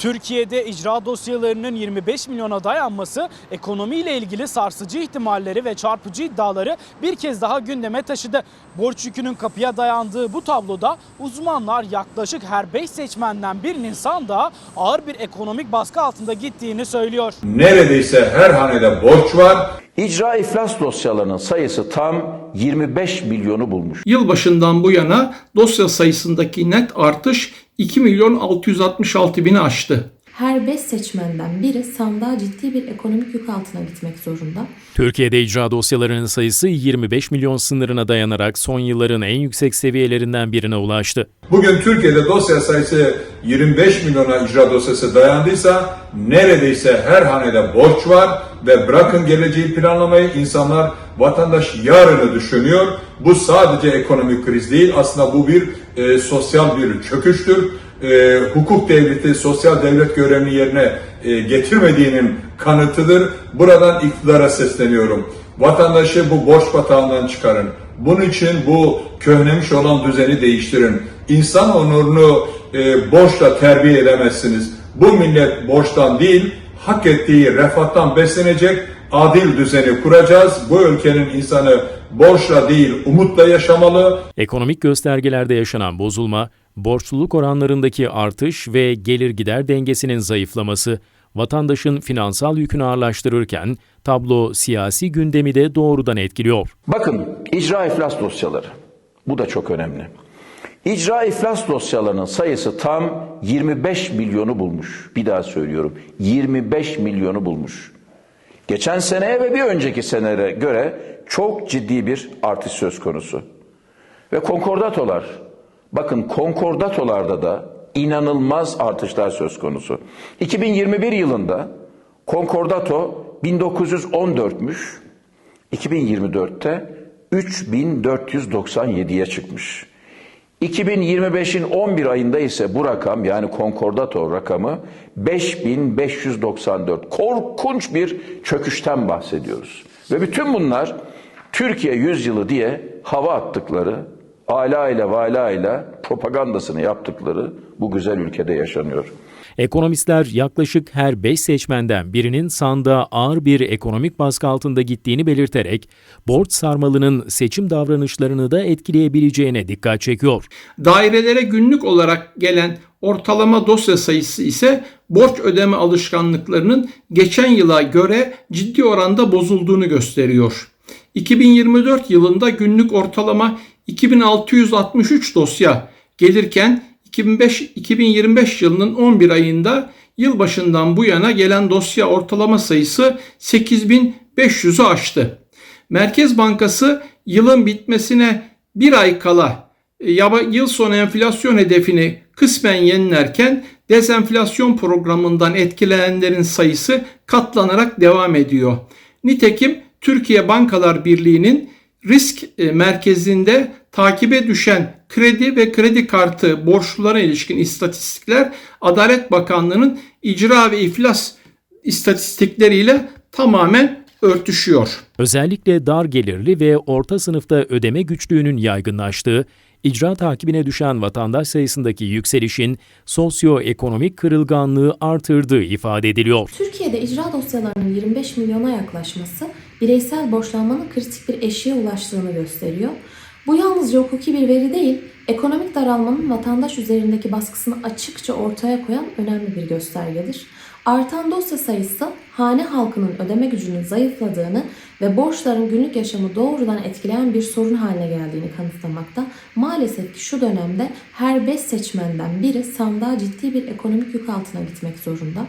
Türkiye'de icra dosyalarının 25 milyona dayanması ekonomiyle ilgili sarsıcı ihtimalleri ve çarpıcı iddiaları bir kez daha gündeme taşıdı. Borç yükünün kapıya dayandığı bu tabloda uzmanlar yaklaşık her 5 seçmenden birinin sandığa ağır bir ekonomik baskı altında gittiğini söylüyor. Neredeyse her hanede borç var. İcra iflas dosyalarının sayısı tam 25 milyonu bulmuş. Yılbaşından bu yana dosya sayısındaki net artış 2 milyon 666 bini aştı. Her 5 seçmenden biri sandığa ciddi bir ekonomik yük altına gitmek zorunda. Türkiye'de icra dosyalarının sayısı 25 milyon sınırına dayanarak son yılların en yüksek seviyelerinden birine ulaştı. Bugün Türkiye'de dosya sayısı 25 milyona icra dosyası dayandıysa neredeyse her hanede borç var ve bırakın geleceği planlamayı insanlar vatandaş yarını düşünüyor. Bu sadece ekonomik kriz değil aslında bu bir e, sosyal bir çöküştür. E, hukuk devleti sosyal devlet görevini yerine e, getirmediğinin kanıtıdır. Buradan iktidara sesleniyorum. Vatandaşı bu borç batağından çıkarın. Bunun için bu köhnemiş olan düzeni değiştirin. İnsan onurunu e, borçla terbiye edemezsiniz. Bu millet borçtan değil, hak ettiği refahtan beslenecek adil düzeni kuracağız. Bu ülkenin insanı borçla değil, umutla yaşamalı. Ekonomik göstergelerde yaşanan bozulma, borçluluk oranlarındaki artış ve gelir gider dengesinin zayıflaması vatandaşın finansal yükünü ağırlaştırırken tablo siyasi gündemi de doğrudan etkiliyor. Bakın icra iflas dosyaları. Bu da çok önemli. İcra iflas dosyalarının sayısı tam 25 milyonu bulmuş. Bir daha söylüyorum. 25 milyonu bulmuş. Geçen seneye ve bir önceki senelere göre çok ciddi bir artış söz konusu. Ve konkordatolar, bakın konkordatolarda da inanılmaz artışlar söz konusu. 2021 yılında konkordato 1914'müş, 2024'te 3497'ye çıkmış. 2025'in 11 ayında ise bu rakam yani konkordato rakamı 5594. Korkunç bir çöküşten bahsediyoruz. Ve bütün bunlar Türkiye yüzyılı diye hava attıkları, ala ile vala ile propagandasını yaptıkları bu güzel ülkede yaşanıyor. Ekonomistler yaklaşık her 5 seçmenden birinin sandığa ağır bir ekonomik baskı altında gittiğini belirterek borç sarmalının seçim davranışlarını da etkileyebileceğine dikkat çekiyor. Dairelere günlük olarak gelen ortalama dosya sayısı ise borç ödeme alışkanlıklarının geçen yıla göre ciddi oranda bozulduğunu gösteriyor. 2024 yılında günlük ortalama 2663 dosya gelirken 2005, 2025 yılının 11 ayında yılbaşından bu yana gelen dosya ortalama sayısı 8500'ü aştı. Merkez Bankası yılın bitmesine bir ay kala e, yıl sonu enflasyon hedefini kısmen yenilerken dezenflasyon programından etkilenenlerin sayısı katlanarak devam ediyor. Nitekim Türkiye Bankalar Birliği'nin risk e, merkezinde takibe düşen kredi ve kredi kartı borçlulara ilişkin istatistikler Adalet Bakanlığı'nın icra ve iflas istatistikleriyle tamamen örtüşüyor. Özellikle dar gelirli ve orta sınıfta ödeme güçlüğünün yaygınlaştığı, icra takibine düşen vatandaş sayısındaki yükselişin sosyoekonomik kırılganlığı artırdığı ifade ediliyor. Türkiye'de icra dosyalarının 25 milyona yaklaşması bireysel borçlanmanın kritik bir eşiğe ulaştığını gösteriyor. Bu yalnızca hukuki bir veri değil, ekonomik daralmanın vatandaş üzerindeki baskısını açıkça ortaya koyan önemli bir göstergedir. Artan dosya sayısı hane halkının ödeme gücünün zayıfladığını ve borçların günlük yaşamı doğrudan etkileyen bir sorun haline geldiğini kanıtlamakta. Maalesef ki şu dönemde her 5 seçmenden biri sandığa ciddi bir ekonomik yük altına gitmek zorunda.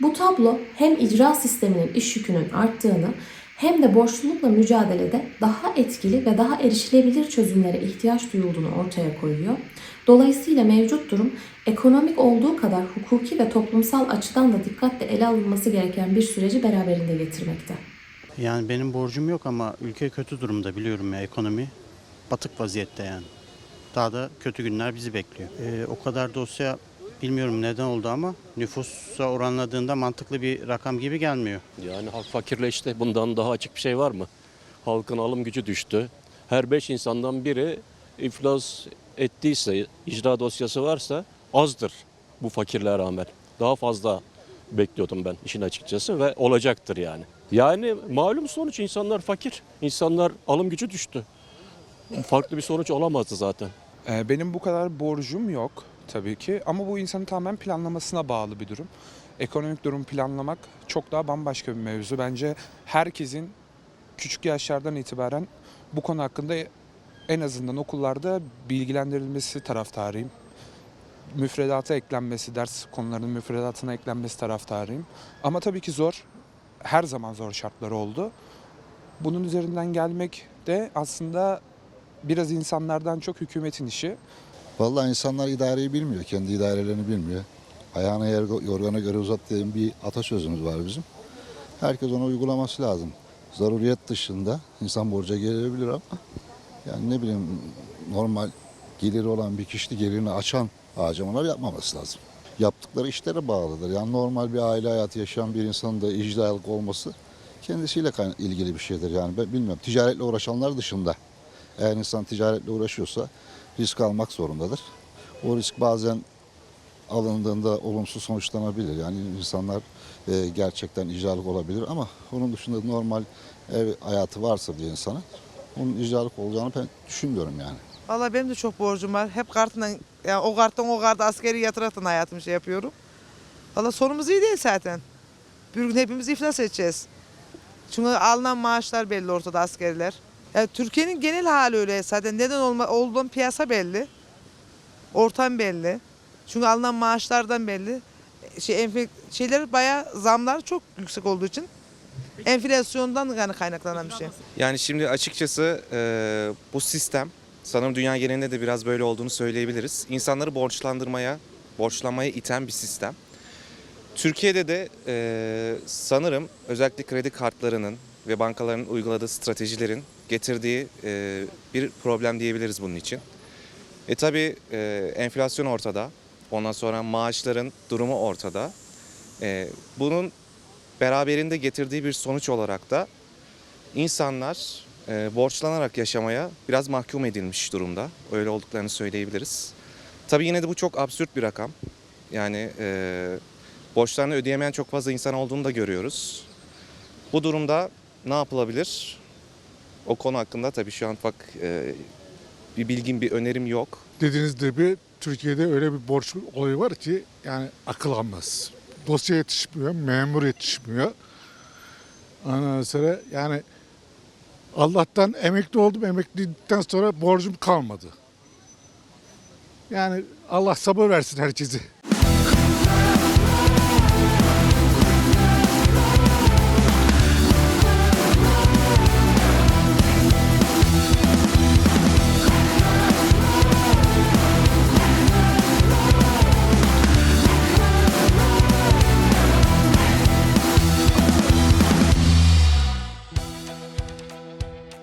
Bu tablo hem icra sisteminin iş yükünün arttığını hem de borçlulukla mücadelede daha etkili ve daha erişilebilir çözümlere ihtiyaç duyulduğunu ortaya koyuyor. Dolayısıyla mevcut durum ekonomik olduğu kadar hukuki ve toplumsal açıdan da dikkatle ele alınması gereken bir süreci beraberinde getirmekte. Yani benim borcum yok ama ülke kötü durumda biliyorum ya ekonomi. Batık vaziyette yani. Daha da kötü günler bizi bekliyor. Ee, o kadar dosya bilmiyorum neden oldu ama nüfusa oranladığında mantıklı bir rakam gibi gelmiyor. Yani halk fakirleşti. Bundan daha açık bir şey var mı? Halkın alım gücü düştü. Her beş insandan biri iflas ettiyse, icra dosyası varsa azdır bu fakirliğe rağmen. Daha fazla bekliyordum ben işin açıkçası ve olacaktır yani. Yani malum sonuç insanlar fakir. İnsanlar alım gücü düştü. Farklı bir sonuç olamazdı zaten. Ee, Benim bu kadar borcum yok tabii ki ama bu insanın tamamen planlamasına bağlı bir durum. Ekonomik durum planlamak çok daha bambaşka bir mevzu. Bence herkesin küçük yaşlardan itibaren bu konu hakkında en azından okullarda bilgilendirilmesi taraftarıyım. Müfredata eklenmesi, ders konularının müfredatına eklenmesi taraftarıyım. Ama tabii ki zor. Her zaman zor şartlar oldu. Bunun üzerinden gelmek de aslında biraz insanlardan çok hükümetin işi. Vallahi insanlar idareyi bilmiyor, kendi idarelerini bilmiyor. Ayağına yorgana göre uzat diye bir atasözümüz var bizim. Herkes onu uygulaması lazım. Zaruriyet dışında insan borca gelebilir ama yani ne bileyim normal geliri olan bir kişi gelirini açan harcamalar yapmaması lazım. Yaptıkları işlere bağlıdır. Yani normal bir aile hayatı yaşayan bir insanın da icralık olması kendisiyle ilgili bir şeydir. Yani ben bilmiyorum ticaretle uğraşanlar dışında eğer insan ticaretle uğraşıyorsa risk almak zorundadır. O risk bazen alındığında olumsuz sonuçlanabilir. Yani insanlar e, gerçekten icralık olabilir ama onun dışında normal ev hayatı varsa bir insanın onun icralık olacağını ben düşünmüyorum yani. Valla benim de çok borcum var. Hep kartla, yani o karttan o kartı askeri yatıraraktan hayatımı şey yapıyorum. Valla sonumuz iyi değil zaten. Bir gün hepimiz iflas edeceğiz. Çünkü alınan maaşlar belli ortada askerler. Yani Türkiye'nin genel hali öyle zaten. Neden olma, olduğun piyasa belli. Ortam belli. Çünkü alınan maaşlardan belli. Şey, enfek, şeyler bayağı zamlar çok yüksek olduğu için enflasyondan yani kaynaklanan bir şey. Yani şimdi açıkçası e, bu sistem sanırım dünya genelinde de biraz böyle olduğunu söyleyebiliriz. İnsanları borçlandırmaya, borçlanmaya iten bir sistem. Türkiye'de de e, sanırım özellikle kredi kartlarının ve bankaların uyguladığı stratejilerin getirdiği e, bir problem diyebiliriz bunun için. E tabi enflasyon ortada. Ondan sonra maaşların durumu ortada. E, bunun beraberinde getirdiği bir sonuç olarak da insanlar e, borçlanarak yaşamaya biraz mahkum edilmiş durumda. Öyle olduklarını söyleyebiliriz. Tabii yine de bu çok absürt bir rakam. Yani e, borçlarını ödeyemeyen çok fazla insan olduğunu da görüyoruz. Bu durumda ne yapılabilir? O konu hakkında tabii şu an ufak e, bir bilgim, bir önerim yok. Dediğiniz gibi Türkiye'de öyle bir borç olayı var ki yani akıl almaz. Dosya yetişmiyor, memur yetişmiyor. Ondan sonra yani Allah'tan emekli oldum. Emeklidikten sonra borcum kalmadı. Yani Allah sabır versin herkese.